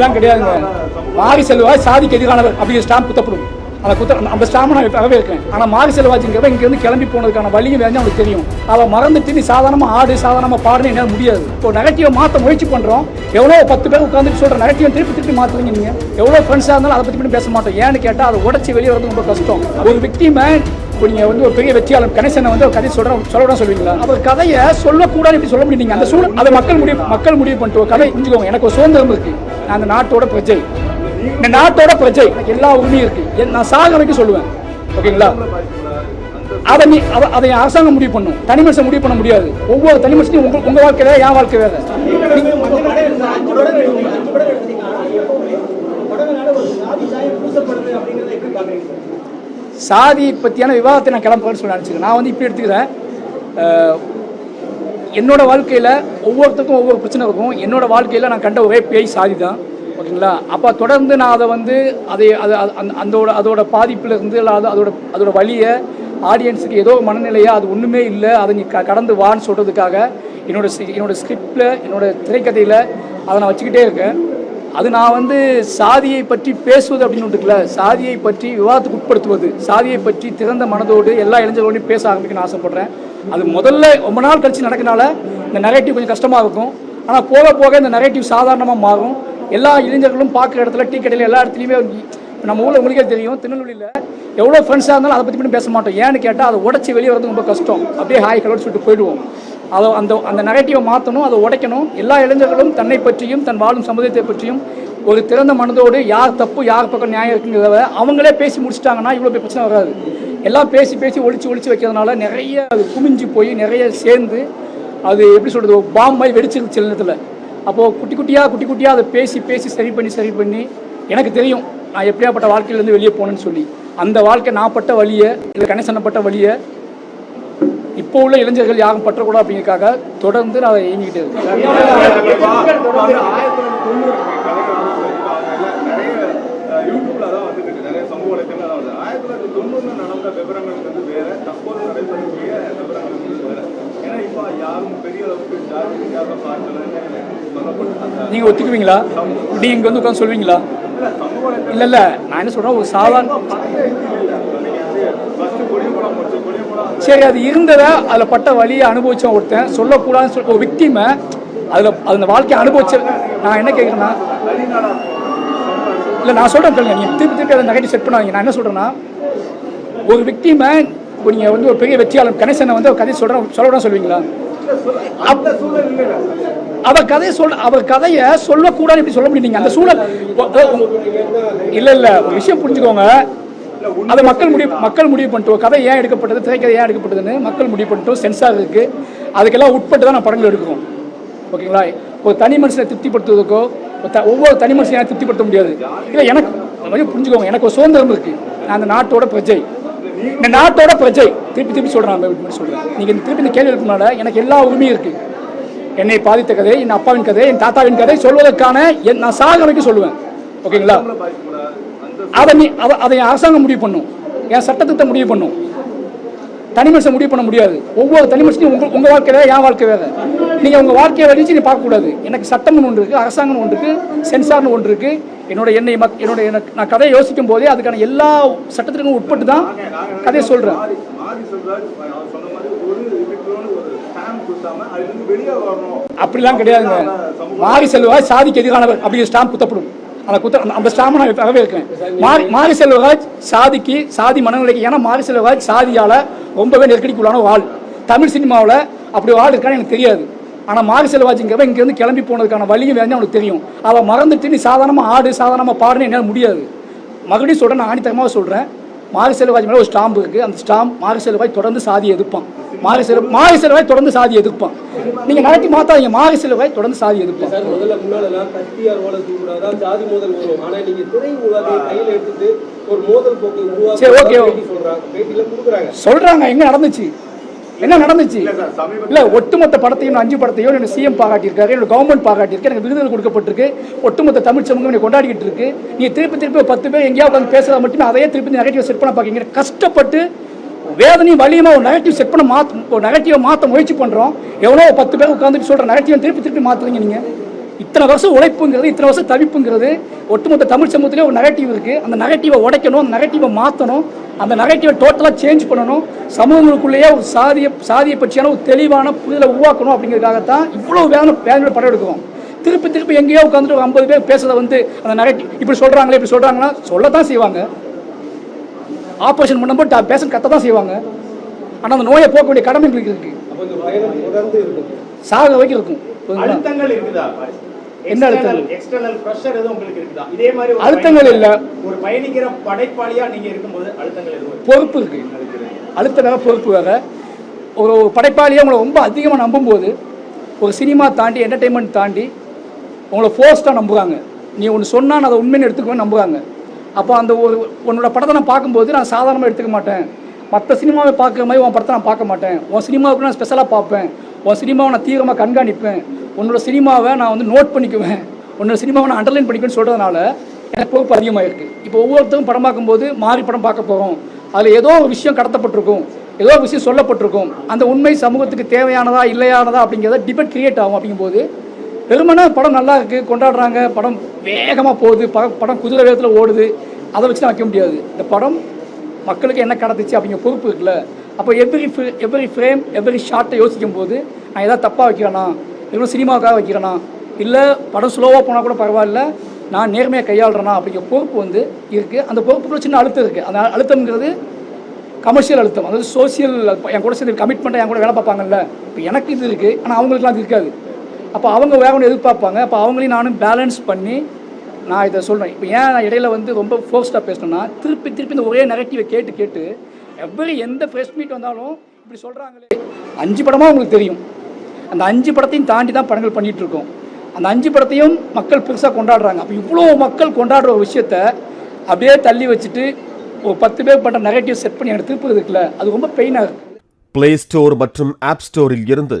அப்படிலாம் கிடையாதுங்க. மாரி செல்வாய் சாதிக்கு எதிரானவர் அப்படி ஸ்டாம்ப் குத்தப்படும். அந்த குத்த அந்த ஸ்டாம்பை நான் இப்போவே இருக்கேன் ஆனால் மாரி செல்வாஜிங்கிறவ இங்கேருந்து கிளம்பி போனதுக்கான வழியும் வேணும் அவனுக்கு தெரியும். அவள் மறந்துட்டு நீ சாதாரணமாக ஆடு சாதாரணமாக பாடுன்னு என்னால் முடியாது. இப்போ நெகட்டிவை மாற்ற முயற்சி பண்ணுறோம் எவ்வளோ பத்து பேர் உட்காந்துட்டு சொல்கிற நெகட்டிவ் திருப்பி திருப்பி மாற்றுவீங்க நீங்கள் எவ்வளோ ஃப்ரெண்ட்ஸாக இருந்தாலும் அதை பற்றி பேச மாட்டோம். ஏன்னு கேட்டால் அதை உடச்சி வெளியே வரது ரொம்ப கஷ்டம். ஒரு விக்டிமை இப்போ நீங்கள் வந்து ஒரு பெரிய வெற்றியாளர் கணேசனை வந்து ஒரு கதை சொல்ற சொல்லக்கூட சொல்வீங்களா அவர் கதையை சொல்லக்கூடாது இப்படி சொல்ல முடியும் அந்த சூழல் அதை மக்கள் முடிவு மக்கள் முடிவு பண்ணிட்டு ஒரு கதை புரிஞ்சுக்கோங்க எனக்கு ஒரு சுதந்திரம் இருக்கு நான் அந்த நாட்டோட பிரஜை இந்த நாட்டோட பிரஜை எனக்கு எல்லா உரிமையும் இருக்கு என் நான் சாக வரைக்கும் சொல்லுவேன் ஓகேங்களா அதை நீ அதை அரசாங்கம் முடிவு பண்ணும் தனி மனுஷன் முடிவு பண்ண முடியாது ஒவ்வொரு தனி மனுஷனையும் உங்க உங்க வாழ்க்கை வேற என் வாழ்க்கை வேற சாதி பற்றியான விவாதத்தை நான் கிளம்புறேன்னு சொல்லி நினச்சிக்கிறேன். நான் வந்து இப்படி எடுத்துக்கிறேன். என்னோட வாழ்க்கையில் ஒவ்வொருத்தருக்கும் ஒவ்வொரு பிரச்சனை இருக்கும். என்னோட வாழ்க்கையில் நான் கண்ட ஒரே பேய் சாதி தான் ஓகேங்களா? அப்போ தொடர்ந்து நான் அதை வந்து அதை அது அந்த அதோட அதோட பாதிப்பில் இருந்து இல்லை அது அதோட அதோட வழியை ஆடியன்ஸுக்கு ஏதோ மனநிலையாக அது ஒன்றுமே இல்லை அதை நீ க கடந்து வான்னு சொல்கிறதுக்காக என்னோட என்னோடய என்னோட ஸ்கிரிப்டில் என்னோட திரைக்கதையில் அதை நான் வச்சுக்கிட்டே இருக்கேன். அது நான் வந்து சாதியை பற்றி பேசுவது அப்படின்னு இருக்குல்ல சாதியை பற்றி விவாதத்துக்கு உட்படுத்துவது சாதியை பற்றி திறந்த மனதோடு எல்லா இளைஞர்களோடையும் பேச ஆரம்பிக்கணும்னு ஆசைப்படுறேன். அது முதல்ல ரொம்ப நாள் கழிச்சு நடக்கனால இந்த நெரேட்டிவ் கொஞ்சம் கஷ்டமாக இருக்கும். ஆனால் போக போக இந்த நெரேட்டிவ் சாதாரணமாக மாறும். எல்லா இளைஞர்களும் பார்க்குற இடத்துல டீ கடையில் எல்லா இடத்துலையுமே நம்ம ஊரில் உங்களுக்கே தெரியும் திருநெல்வேலியில் எவ்வளோ ஃப்ரெண்ட்ஸாக இருந்தாலும் அதை பற்றி மட்டும் பேச மாட்டோம். ஏன்னு கேட்டால் அதை உடச்சி வெளியே வரது ரொம்ப கஷ்டம். அப்படியே ஹாய் ஹலோன்னு சொல்லிட்டு போயிடுவோம். அதை அந்த அந்த நெகட்டிவை மாற்றணும் அதை உடைக்கணும். எல்லா இளைஞர்களும் தன்னை பற்றியும் தன் வாழும் சமுதாயத்தை பற்றியும் ஒரு திறந்த மனதோடு யார் தப்பு யார் பக்கம் நியாயம் இருக்குங்கிறத அவங்களே பேசி முடிச்சிட்டாங்கன்னா இவ்வளோ பெரிய பிரச்சனை வராது. எல்லாம் பேசி பேசி ஒழிச்சு ஒழிச்சு வைக்கிறதுனால நிறைய அது குமிஞ்சு போய் நிறைய சேர்ந்து அது எப்படி சொல்கிறது பாம் மாதிரி வெடிச்சிருச்சு சில நேரத்தில். அப்போது குட்டி குட்டியாக குட்டி குட்டியாக அதை பேசி பேசி சரி பண்ணி சரி பண்ணி எனக்கு தெரியும் நான் எப்படியாப்பட்ட வாழ்க்கையிலேருந்து வெளியே போனேன்னு சொல்லி. அந்த வாழ்க்கை நான் பட்ட வழியை இல்லை கணேசனப்பட்ட வழியை இப்போ உள்ள இளைஞர்கள் யாரும் பற்றக்கூடாது அப்படிங்கிறதுக்காக தொடர்ந்து நான் அதை இயங்கிக்கிட்டே அந்த நீங்கள் ஒத்துக்குவீங்களா நீ இங்கே வந்து உட்காந்து சொல்வீங்களா இல்லை இல்லை நான் என்ன சொல்கிறேன் ஒரு சாதாரண சரி அது இருந்ததை? அதில் பட்ட வழியை அனுபவிச்சோம் ஒருத்தன். சொல்லக்கூடாதுன்னு சொல்ல ஒரு விக்டிமை அதில் அந்த வாழ்க்கையை அனுபவிச்ச நான் என்ன கேட்குறேன்னா இல்லை நான் சொல்கிறேன் கேளுங்க. நீங்கள் திருப்பி திருப்பி அதை நெகட்டிவ் செட் பண்ணாதீங்க. நான் என்ன சொல்கிறேன்னா ஒரு விக்டிமை இப்போ நீங்கள் வந்து ஒரு பெரிய வெற்றியாளர் கணேசனை வந்து கதை சொல்கிறேன் சொல்லணும் சொல்வீங்களா அவர் கதையை சொல் அவர் கதையை சொல்லக்கூடாது இப்படி சொல்ல முடியும் நீங்கள் அந்த சூழல் இல்லை இல்லை ஒரு விஷயம் புரிஞ்சுக்கோங்க. அதை மக்கள் முடிவு மக்கள் முடிவு பண்ணிட்டு ஒரு கதை ஏன் எடுக்கப்பட்டது திரைக்கதை ஏன் எடுக்கப்பட்டதுன்னு மக்கள் முடிவு பண்ணிட்டு சென்சார் இருக்கு. அதுக்கெல்லாம் உட்பட்டு தான் நான் படங்கள் எடுக்கிறோம். ஓகேங்களா? ஒரு தனி மனுஷனை திருப்திப்படுத்துவதற்கோ ஒவ்வொரு தனி மனுஷனையும் திருப்திப்படுத்த முடியாது. இல்லை எனக்கு மாதிரி புரிஞ்சுக்கோங்க. எனக்கு ஒரு சுதந்திரம் இருக்கு. நான் அந்த நாட்டோட பிரஜை. இந்த நாட்டோட பிரஜை. திருப்பி திருப்பி சொல்றேன் நான். இப்படி சொல்றேன். நீங்க இந்த திருப்பி இந்த கேள்வி எழுப்பினால எனக்கு எல்லா உரிமையும் இருக்கு. என்னை பாதித்த கதை என் அப்பாவின் கதை என் தாத்தாவின் கதை சொல்வதற்கான என் நான் சாக வரைக்கும் சொல்லுவேன். ஓகேங்களா? அதை நீ அதை அரசாங்கம் முடிவு பண்ணும். என் சட்டத்திட்ட முடிவு பண்ணும். தனி மனுஷன் முடிவு பண்ண முடியாது. ஒவ்வொரு தனி மனுஷனையும் உங்க உங்க வாழ்க்கை வேற என் வாழ்க்கை வேற. நீங்க உங்க வாழ்க்கையை வலிச்சு நீ பார்க்கக்கூடாது. எனக்கு சட்டம்னு ஒன்று இருக்கு அரசாங்கம்னு ஒன்று இருக்கு சென்சார்னு ஒன்று இருக்கு. என்னோட என்னை மக் என்னோட எனக்கு நான் கதையை யோசிக்கும் போதே அதுக்கான எல்லா சட்டத்திற்கும் உட்பட்டு தான் கதையை மாறி மாறி வரணும். அப்படிலாம் கிடையாதுங்க. மாரி செல்வராஜ் சாதிக்கு எதிரானவர் அப்படி ஸ்டாம்ப் குத்தப்படும். அந்த குத்த அந்த- அந்த ஸ்டாம்பை நான் இருக்கேன். மாரி மாரி செல்வராஜ் சாதிக்கு சாதி மனநிலைக்கு ஏன்னா மாரி செல்வராஜ் சாதியால் ரொம்பவே நெருக்கடிக்குள்ளான ஒரு ஆள். தமிழ் சினிமாவில் அப்படி ஒரு ஆள் இருக்கான்னு எனக்கு தெரியாது. ஆனால் மாரி செல்வராஜுங்கிறவன் இங்கேருந்து கிளம்பி போனதுக்கான வழியும் வேணும் அவனுக்கு தெரியும். அவள் மறந்துட்டு நீ சாதாரணமாக ஆடு சாதாரணமாக பாடுன்னு என்னால் முடியாது. மறுபடியும் சொல்கிறேன் நான் ஆணித்தரமாக சொல்கிறேன் மாரி செல்வராஜ் மேலே ஒரு ஸ்டாம்ப் இருக்குது அந்த ஸ்டாம்ப் மாரி செல்வராஜ் தொடர்ந்து சாதியை எதிர்ப்பான். மாரி செல்வ மாரி செல்வராஜ் தொடர்ந்து சாதியை எதிர்ப்பான். நீங்கள் நடத்தி மாற்றாதீங்க மாரி செல்வராஜ் தொடர்ந்து சாதி எதிர்ப்பான். சார் முதல்ல முன்னாலெல்லாம் கத்தியார் ஓட தூக்குறாதான் ஜாதி மோதல் வரும் ஆனா நீங்க திரை விவாதத்தை கையில எடுத்துட்டு ஒரு மோதல் போக்கு சரி, பேட்டி சொல்றாங்க. பேட்டியில கொடுக்குறாங்க. எங்க நடந்துச்சு? என்ன நடந்துச்சு? இல்ல ஒட்டுமொத்த படத்தையும் அஞ்சு படத்தையும் எனக்கு சிஎம் பாராட்டியிருக்காரு எனக்கு கவர்மெண்ட் பாராட்டியிருக்கு எனக்கு விருதுகள் கொடுக்கப்பட்டிருக்கு. ஒட்டுமொத்த தமிழ் சமூகம் என்னை கொண்டாடிக்கிட்டு இருக்கு. நீ திருப்பி திருப்பி பத்து பேர் எங்கேயாவது வந்து பேசுறத மட்டுமே அதையே திருப்பி நெகட்டிவ் செட் பண்ண பார்க்கீங்க கஷ்டப்பட்டு வேதனையும் வலியுமா ஒரு நெகட்டிவ் செட் பண்ண மாத்த ஒரு நெகட்டிவை மாற்ற முயற்சி பண்ணுறோம் எவ்வளோ பத்து பேர் உட்காந்துட்டு சொல்கிற நெகட்டிவ் திருப்பி திருப்பி மாற்றுறீங்க நீங்கள் இத்தனை வருஷம் உழைப்புங்கிறது இத்தனை வருஷம் தவிப்புங்கிறது ஒட்டுமொத்த தமிழ் சமூகத்திலே ஒரு நெகட்டிவ் இருக்குது அந்த நெகட்டிவை உடைக்கணும் அந்த நெகட்டிவை மாற்றணும் அந்த நெகட்டிவை டோட்டலாக சேஞ்ச் பண்ணணும். சமூகங்களுக்குள்ளேயே ஒரு சாதிய சாதியை பற்றியான ஒரு தெளிவான புரிதலை உருவாக்கணும் அப்படிங்கிறதுக்காகத்தான் இவ்வளோ வேதனை வேதனை படம் எடுக்கிறோம். திருப்பி திருப்பி எங்கேயோ உட்காந்துட்டு ஒரு ஐம்பது பேர் பேசுகிறத வந்து அந்த நெகட்டிவ் இப்படி சொல்கிறாங்களே இப்படி சொல்கிறாங்கன்னா சொல்லத்தான் செய்வாங்க. ஆப்ரேஷன் பண்ணும்போது பேஷண்ட் கத்த தான் செய்வாங்க. ஆனால் அந்த நோயை போக்க வேண்டிய கடமை எங்களுக்கு இருக்கும். சாக வரைக்கும் இருக்கும். என்ன அழுத்தங்கள்? எக்ஸ்டர்னல் ப்ரெஷர் எதுவும் உங்களுக்கு இருக்குதா? இதே மாதிரி ஒரு அழுத்தங்கள் இல்ல. ஒரு பயணிக்கிற படைப்பாளியா நீங்க இருக்கும்போது அழுத்தங்கள் இருக்கா? பொறுப்பு இருக்கு. அழுத்த வேற பொறுப்பு வேற. ஒரு ஒரு படைப்பாளியை உங்களை ரொம்ப அதிகமாக நம்பும்போது ஒரு சினிமா தாண்டி என்டர்டெயின்மெண்ட் தாண்டி உங்களை ஃபோர்ஸ்டாக நம்புகிறாங்க நீ ஒன்று சொன்னால் அதை உண்மைன்னு எடுத்துக்குவேன் நம்புகிறாங்க அப்போ அந்த ஒரு உன்னோட படத்தை நான் பார்க்கும்போது நான் சாதாரணமாக எடுத்துக்க மாட்டேன். மற்ற சினிமாவை பார்க்குற மாதிரி உன் படத்தை நான் பார்க்க மாட்டேன். உன் சினிமாவுக்கு நான் ஸ்பெஷலாக பார்ப்பேன். உன் சினிமாவை நான் தீவிரமாக கண்காணிப்பேன். உன்னோட சினிமாவை நான் வந்து நோட் பண்ணிக்குவேன். உன்னோட சினிமாவை நான் அண்டர்லைன் பண்ணிக்குவேன்னு சொல்கிறதுனால எனக்கு பொறுப்பு அதிகமாக இருக்குது இப்போ ஒவ்வொருத்தரும் படம் பார்க்கும்போது மாறி படம் பார்க்க போகிறோம் அதில் ஏதோ ஒரு விஷயம் கடத்தப்பட்டிருக்கும். ஏதோ ஒரு விஷயம் சொல்லப்பட்டிருக்கும். அந்த உண்மை சமூகத்துக்கு தேவையானதா இல்லையானதா அப்படிங்கிறத டிபேட் கிரியேட் ஆகும் அப்படிங்கும்போது வெறுமனே படம் நல்லா இருக்குது கொண்டாடுறாங்க படம் வேகமாக போகுது படம் படம் குதிரை வேகத்தில் ஓடுது அதை வச்சு நான் வைக்க முடியாது. இந்த படம் மக்களுக்கு என்ன கடத்துச்சு அப்படிங்கிற பொறுப்பு இருக்குல்ல. அப்போ எவ்ரி எவ்ரி ஃப்ரேம் எவ்ரி ஷார்ட்டை யோசிக்கும் போது நான் ஏதாவது தப்பாக வைக்கிறேனா? இல்லை சினிமாவுக்காக வைக்கிறேனா? இல்லை படம் ஸ்லோவாக போனால் கூட பரவாயில்ல நான் நேர்மையாக கையாளுறேனா? அப்படிங்கிற பொறுப்பு வந்து இருக்குது அந்த பொறுப்புக்குள்ள சின்ன அழுத்தம் இருக்குது அந்த அழுத்தம்ங்கிறது கமர்ஷியல் அழுத்தம். அதாவது சோசியல் என் கூட சேர்ந்து கமிட்மெண்ட்டாக என் கூட வேலை பார்ப்பாங்கல்ல. இப்போ எனக்கு இது இருக்குது ஆனால் அவங்களுக்குலாம் அது இருக்காது. அப்போ அவங்க வேற ஒன்று எதிர்பார்ப்பாங்க. அப்போ அவங்களையும் நானும் பேலன்ஸ் பண்ணி நான் இதை சொல்கிறேன் இப்போ ஏன் நான் இடையில வந்து ரொம்ப ஃபோர்ஸ்டாக பேசினேன்னா திருப்பி திருப்பி இந்த ஒரே நெகட்டிவை கேட்டு கேட்டு எவ்வளோ எந்த ஃப்ரெஷ் மீட் வந்தாலும் இப்படி சொல்கிறாங்களே அஞ்சு படமாக உங்களுக்கு தெரியும். அந்த அஞ்சு படத்தையும் தாண்டி தான் படங்கள் பண்ணிகிட்டு இருக்கோம். அந்த அஞ்சு படத்தையும் மக்கள் பெருசாக கொண்டாடுறாங்க. அப்போ இவ்வளோ மக்கள் கொண்டாடுற ஒரு விஷயத்த அப்படியே தள்ளி வச்சுட்டு ஒரு பத்து பேர் பண்ணுற நெகட்டிவ் செட் பண்ணி எனக்கு திருப்பி இருக்குல்ல அது ரொம்ப பெயினாக இருக்குது பிளே ஸ்டோர் மற்றும் ஆப் ஸ்டோரில் இருந்து